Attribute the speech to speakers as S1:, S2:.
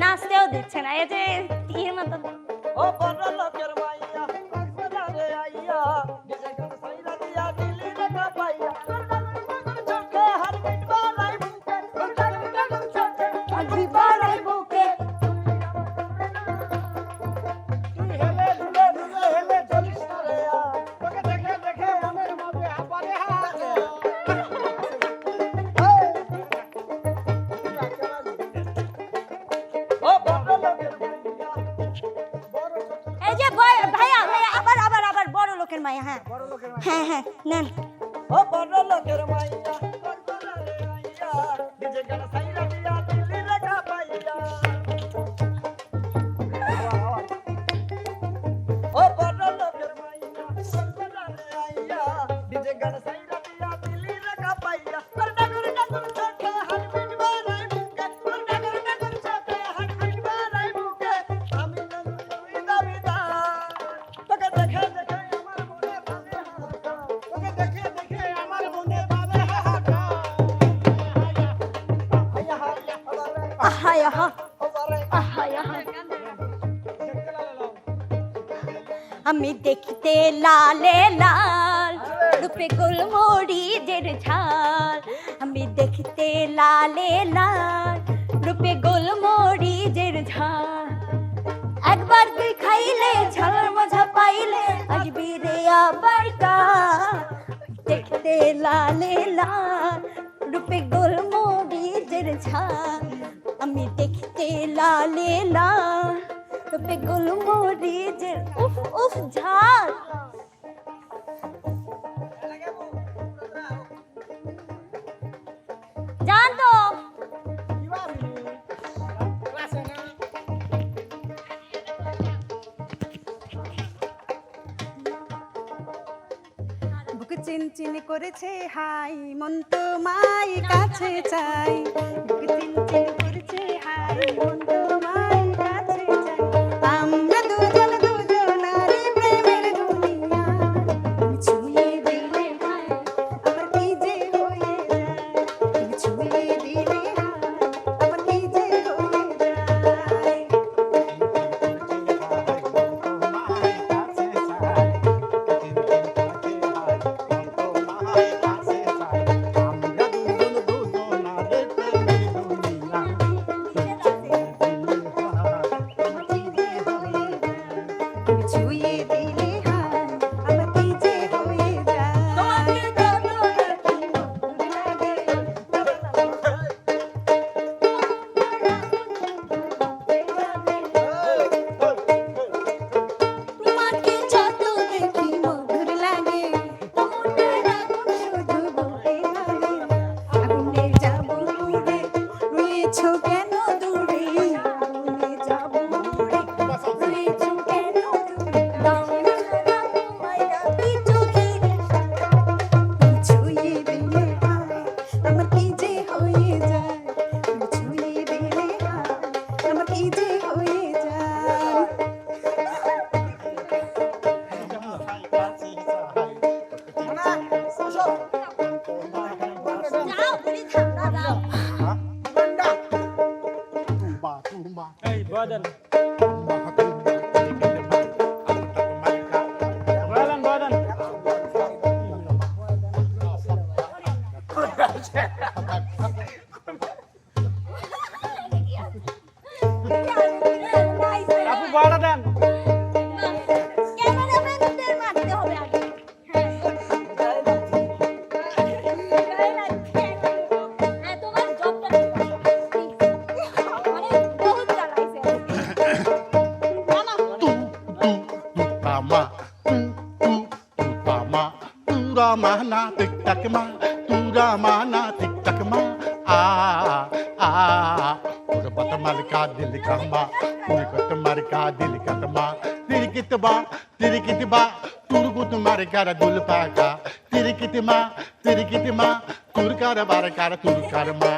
S1: নাচতেও দিচ্ছে না এই যে ইয়ের মতো
S2: ও বড় লোকের
S1: মায়া হ্যাঁ। হ্যাঁ হ্যাঁ নেন।
S2: ও আমি
S1: দেখতে লালে লাল, রূপে গোলমরিচের ঝাল। আমি দেখতে লালে লাল, রূপে গোলমরিচের ঝাল। একবার তুই খাইলে ঝাল। দেখতে লালে লাল রূপে গোলমরিচের উফ উফ, ঝাল।
S3: চিনচিন করেছে হাই, মন তোমায় কাছে চাই। চিনচিন
S4: করে চেহারা বন্ধু মা mbaa ay badan badan badan badan ஒரு பத்தமா இருக்கா தில்லி கரம்பா ஒரு கொத்தமா இருக்கா தில்லி கத்தமா திரிக்கித்துபா திரிக்கித்துபா துருக்குத்து மறைக்கார துல்லு பாக்கா துருக்காரமா